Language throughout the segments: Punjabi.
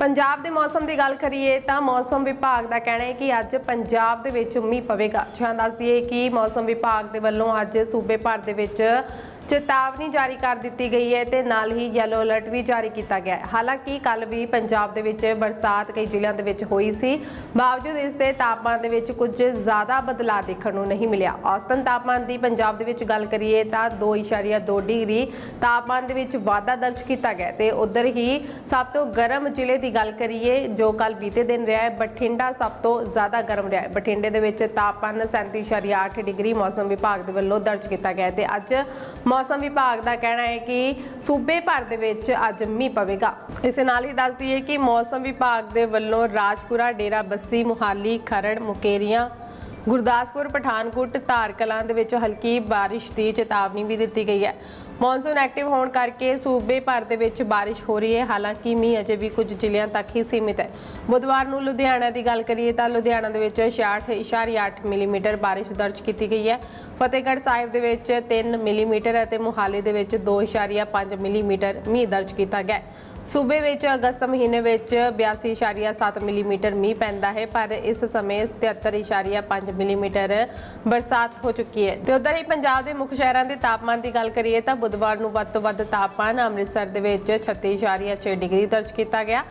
ਪੰਜਾਬ ਦੇ ਮੌਸਮ ਦੀ ਗੱਲ ਕਰੀਏ ਤਾਂ ਮੌਸਮ ਵਿਭਾਗ ਦਾ ਕਹਿਣਾ ਹੈ ਕਿ ਅੱਜ ਪੰਜਾਬ ਦੇ ਵਿੱਚ ਮੀਂਹ ਪਵੇਗਾ। ਜਾਂ ਦੱਸ ਦਈਏ ਕਿ ਮੌਸਮ ਵਿਭਾਗ ਦੇ ਵੱਲੋਂ ਅੱਜ ਸੂਬੇ ਭਰ ਦੇ ਵਿੱਚ ਚੇਤਾਵਨੀ ਜਾਰੀ ਕਰ ਦਿੱਤੀ ਗਈ ਹੈ ਤੇ ਨਾਲ ਹੀ ਯੈਲੋ ਅਲਰਟ ਵੀ ਜਾਰੀ ਕੀਤਾ ਗਿਆ ਹੈ। ਹਾਲਾਂਕਿ ਕੱਲ ਵੀ ਪੰਜਾਬ ਦੇ ਵਿੱਚ ਬਰਸਾਤ ਕਈ ਜ਼ਿਲ੍ਹਿਆਂ ਦੇ ਵਿੱਚ ਹੋਈ ਸੀ। ਬਾਵਜੂਦ ਇਸ ਦੇ ਤਾਪਮਾਨ ਦੇ ਵਿੱਚ ਕੁਝ ਜ਼ਿਆਦਾ ਬਦਲਾਅ ਦੇਖਣ ਨੂੰ ਨਹੀਂ ਮਿਲਿਆ। ਔਸਤਨ ਤਾਪਮਾਨ ਦੀ ਪੰਜਾਬ ਦੇ ਵਿੱਚ ਗੱਲ ਕਰੀਏ ਤਾਂ 2.2 ਡਿਗਰੀ ਤਾਪਮਾਨ ਦੇ ਵਿੱਚ ਵਾਧਾ ਦਰਜ ਕੀਤਾ ਗਿਆ ਤੇ ਉਧਰ ਹੀ ਸਭ ਤੋਂ ਗਰਮ ਜ਼ਿਲ੍ਹੇ ਦੀ ਗੱਲ ਕਰੀਏ ਜੋ ਕੱਲ ਬੀਤੇ ਦਿਨ ਰਿਹਾ ਹੈ, ਬਠਿੰਡਾ ਸਭ ਤੋਂ ਜ਼ਿਆਦਾ ਗਰਮ ਰਿਹਾ ਹੈ। ਬਠਿੰਡੇ ਦੇ ਵਿੱਚ ਤਾਪਮਾਨ 37.8 ਡਿਗਰੀ ਮੌਸਮ ਵਿਭਾਗ ਦੇ ਵੱਲੋਂ ਦਰਜ ਕੀਤਾ ਗਿਆ ਹੈ ਤੇ ਅੱਜ ਮੌਸਮ ਵਿਭਾਗ ਦਾ ਕਹਿਣਾ ਹੈ ਕਿ ਸੂਬੇ ਭਰ ਦੇ ਵਿੱਚ ਅੱਜ ਮੀਂਹ ਪਵੇਗਾ। ਇਸ ਨਾਲ ਹੀ ਦੱਸ ਦਈਏ ਕਿ ਮੌਸਮ ਵਿਭਾਗ ਦੇ ਵੱਲੋਂ ਰਾਜਪੁਰਾ, ਡੇਰਾ ਬੱਸੀ, ਮੁਹਾਲੀ, ਖਰੜ, ਮੁਕੇਰੀਆਂ, ਗੁਰਦਾਸਪੁਰ, ਪਠਾਨਕੋਟ ਧਾਰ ਦੇ ਵਿੱਚ ਹਲਕੀ ਬਾਰਿਸ਼ ਦੀ ਚੇਤਾਵਨੀ ਵੀ ਦਿੱਤੀ ਗਈ ਹੈ। ਮੌਨਸੂਨ ਐਕਟਿਵ ਹੋਣ ਕਰਕੇ ਸੂਬੇ ਭਰ ਦੇ ਵਿੱਚ ਬਾਰਿਸ਼ ਹੋ ਰਹੀ ਹੈ। ਹਾਲਾਂਕਿ ਮੀਂਹ ਅਜੇ ਵੀ ਕੁਝ ਜ਼ਿਲ੍ਹਿਆਂ ਤੱਕ ਹੀ ਸੀਮਿਤ ਹੈ। ਬੁੱਧਵਾਰ ਨੂੰ ਲੁਧਿਆਣਾ ਦੀ ਗੱਲ ਕਰੀਏ ਤਾਂ ਲੁਧਿਆਣਾ ਦੇ ਵਿੱਚ 66.8 ਮਿਲੀਮੀਟਰ ਬਾਰਿਸ਼ ਦਰਜ ਕੀਤੀ ਗਈ ਹੈ। ਫਤਿਹਗੜ੍ਹ ਸਾਹਿਬ ਦੇ ਵਿੱਚ 3 ਮਿਲੀਮੀਟਰ ਅਤੇ ਮੁਹਾਲੀ ਦੇ ਵਿੱਚ 2.5 ਮਿਲੀਮੀਟਰ ਮੀਂਹ ਦਰਜ ਕੀਤਾ ਗਿਆ ਸੂਬੇ ਵਿੱਚ ਅਗਸਤ ਮਹੀਨੇ ਵਿੱਚ 82.7 ਮਿਲੀਮੀਟਰ ਮੀਂਹ ਪੈਂਦਾ ਹੈ, ਪਰ ਇਸ ਸਮੇਂ 73.5 ਮਿਲੀਮੀਟਰ ਬਰਸਾਤ ਹੋ ਚੁੱਕੀ ਹੈ। ਤੇ ਉਧਰ ਹੀ ਪੰਜਾਬ ਦੇ ਮੁੱਖ ਸ਼ਹਿਰਾਂ ਦੇ ਤਾਪਮਾਨ ਦੀ ਗੱਲ ਕਰੀਏ ਤਾਂ ਬੁੱਧਵਾਰ ਨੂੰ ਵੱਧ ਤੋਂ ਵੱਧ ਤਾਪਮਾਨ ਅੰਮ੍ਰਿਤਸਰ ਦੇ ਵਿੱਚ 36.6 ਡਿਗਰੀ ਦਰਜ ਕੀਤਾ ਗਿਆ।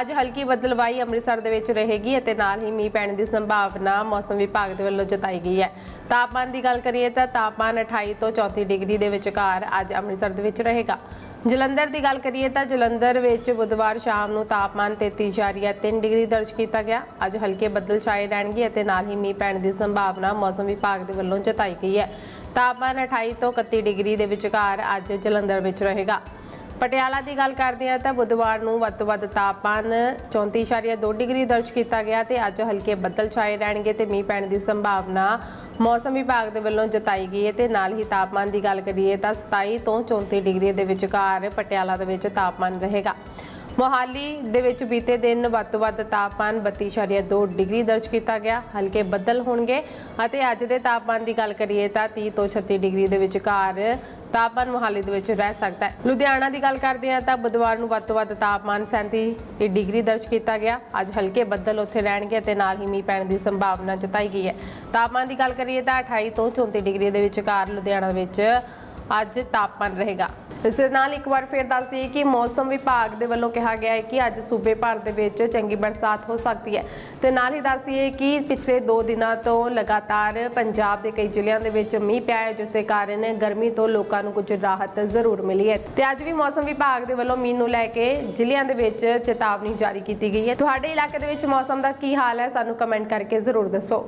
ਅੱਜ ਹਲਕੀ ਬਦਲਵਾਈ ਅੰਮ੍ਰਿਤਸਰ ਦੇ ਵਿੱਚ ਰਹੇਗੀ ਅਤੇ ਨਾਲ ਹੀ ਮੀਂਹ ਪੈਣ ਦੀ ਸੰਭਾਵਨਾ ਮੌਸਮ ਵਿਭਾਗ ਦੇ ਵੱਲੋਂ ਜਤਾਈ ਗਈ ਹੈ। ਤਾਪਮਾਨ ਦੀ ਗੱਲ ਕਰੀਏ ਤਾਂ ਤਾਪਮਾਨ 28 ਤੋਂ 34 ਡਿਗਰੀ ਦੇ ਵਿਚਕਾਰ ਅੱਜ ਅੰਮ੍ਰਿਤਸਰ ਦੇ ਵਿੱਚ ਰਹੇਗਾ। ਜਲੰਧਰ ਦੀ ਗੱਲ ਕਰੀਏ ਤਾਂ ਜਲੰਧਰ ਵਿੱਚ ਬੁੱਧਵਾਰ ਸ਼ਾਮ ਨੂੰ ਤਾਪਮਾਨ 33.3 ਡਿਗਰੀ ਦਰਜ ਕੀਤਾ ਗਿਆ। ਅੱਜ ਹਲਕੇ ਬੱਦਲ ਛਾਏ ਰਹਿਣਗੇ ਅਤੇ ਨਾਲ ਹੀ ਮੀਂਹ ਪੈਣ ਦੀ ਸੰਭਾਵਨਾ ਮੌਸਮ ਵਿਭਾਗ ਦੇ ਵੱਲੋਂ ਜਤਾਈ ਗਈ ਹੈ। ਤਾਪਮਾਨ 28 ਤੋਂ 31 ਡਿਗਰੀ ਦੇ ਵਿਚਕਾਰ ਅੱਜ ਜਲੰਧਰ ਵਿੱਚ ਰਹੇਗਾ। ਪਟਿਆਲਾ ਦੀ ਗੱਲ ਕਰਦੇ ਹਾਂ ਤਾਂ ਬੁੱਧਵਾਰ ਨੂੰ ਵੱਧ ਤੋਂ ਵੱਧ ਤਾਪਮਾਨ 34.2 ਡਿਗਰੀ ਦਰਜ ਕੀਤਾ ਗਿਆ ਤੇ ਅੱਜ ਹਲਕੇ ਬੱਦਲ ਛਾਏ ਰਹਿਣਗੇ ਤੇ ਮੀਂਹ ਪੈਣ ਦੀ ਸੰਭਾਵਨਾ ਮੌਸਮ ਵਿਭਾਗ ਦੇ ਵੱਲੋਂ ਜਤਾਈ ਗਈ ਹੈ ਤੇ ਨਾਲ ਹੀ ਤਾਪਮਾਨ ਦੀ ਗੱਲ ਕਰੀਏ ਤਾਂ 27 ਤੋਂ 34 ਡਿਗਰੀ ਦੇ ਵਿਚਕਾਰ ਪਟਿਆਲਾ ਦੇ ਵਿੱਚ ਤਾਪਮਾਨ ਰਹੇਗਾ। ਮੋਹਾਲੀ ਦੇ ਵਿੱਚ ਬੀਤੇ ਦਿਨ ਵੱਧ ਤੋਂ ਵੱਧ ਤਾਪਮਾਨ 32.2 ਡਿਗਰੀ ਦਰਜ ਕੀਤਾ ਗਿਆ। ਹਲਕੇ ਬੱਦਲ ਹੋਣਗੇ ਅਤੇ ਅੱਜ ਦੇ ਤਾਪਮਾਨ ਦੀ ਗੱਲ ਕਰੀਏ ਤਾਂ 30 ਤੋਂ 36 ਡਿਗਰੀ ਦੇ ਵਿਚਕਾਰ ਤਾਪਮਾਨ ਮੋਹਾਲੀ ਦੇ ਵਿੱਚ ਰਹਿ ਸਕਦਾ ਹੈ। ਲੁਧਿਆਣਾ ਦੀ ਗੱਲ ਕਰਦੇ ਹਾਂ ਤਾਂ ਬੁੱਧਵਾਰ ਨੂੰ ਵੱਧ ਤੋਂ ਵੱਧ ਤਾਪਮਾਨ 37 ਡਿਗਰੀ ਦਰਜ ਕੀਤਾ ਗਿਆ। ਅੱਜ ਹਲਕੇ ਬੱਦਲ ਉੱਥੇ ਰਹਿਣਗੇ ਤੇ ਨਾਲ ਹੀ ਮੀਂਹ ਪੈਣ ਦੀ ਸੰਭਾਵਨਾ ਜਤਾਈ ਗਈ ਹੈ। ਤਾਪਮਾਨ ਦੀ ਗੱਲ ਕਰੀਏ ਤਾਂ 28 ਤੋਂ 34 ਡਿਗਰੀ ਦੇ ਵਿਚਕਾਰ ਲੁਧਿਆਣਾ ਵਿੱਚ ਅੱਜ ਤਾਪਮਾਨ ਰਹੇਗਾ। ਇਸ ਦੇ ਨਾਲ ਇੱਕ ਵਾਰ ਫਿਰ ਦੱਸ ਦਈਏ ਕਿ ਮੌਸਮ ਵਿਭਾਗ ਦੇ ਵੱਲੋਂ ਕਿਹਾ ਗਿਆ ਹੈ ਕਿ ਅੱਜ ਸੂਬੇ ਭਰ ਦੇ ਵਿੱਚ ਚੰਗੀ ਬਰਸਾਤ ਹੋ ਸਕਦੀ ਹੈ। ਤੇ ਨਾਲ ਹੀ ਦੱਸ ਦਈਏ ਕਿ ਪਿਛਲੇ 2 ਦਿਨਾਂ ਤੋਂ ਲਗਾਤਾਰ ਪੰਜਾਬ ਦੇ ਕਈ ਜ਼ਿਲ੍ਹਿਆਂ ਦੇ ਵਿੱਚ ਮੀਂਹ ਪਿਆ ਹੈ, ਜਿਸ ਦੇ ਕਾਰਨ ਗਰਮੀ ਤੋਂ ਲੋਕਾਂ ਨੂੰ ਕੁਝ ਰਾਹਤ ਜ਼ਰੂਰ ਮਿਲੀ ਹੈ। ਤੇ ਅੱਜ ਵੀ ਮੌਸਮ ਵਿਭਾਗ ਦੇ ਵੱਲੋਂ ਮੀਂਹ ਨੂੰ ਲੈ ਕੇ ਜ਼ਿਲ੍ਹਿਆਂ ਦੇ ਵਿੱਚ ਚੇਤਾਵਨੀ ਜਾਰੀ ਕੀਤੀ ਗਈ ਹੈ। ਤੁਹਾਡੇ ਇਲਾਕੇ ਦੇ ਵਿੱਚ ਮੌਸਮ ਦਾ ਕੀ ਹਾਲ ਹੈ, ਸਾਨੂੰ ਕਮੈਂਟ ਕਰਕੇ ਜ਼ਰੂਰ ਦੱਸੋ।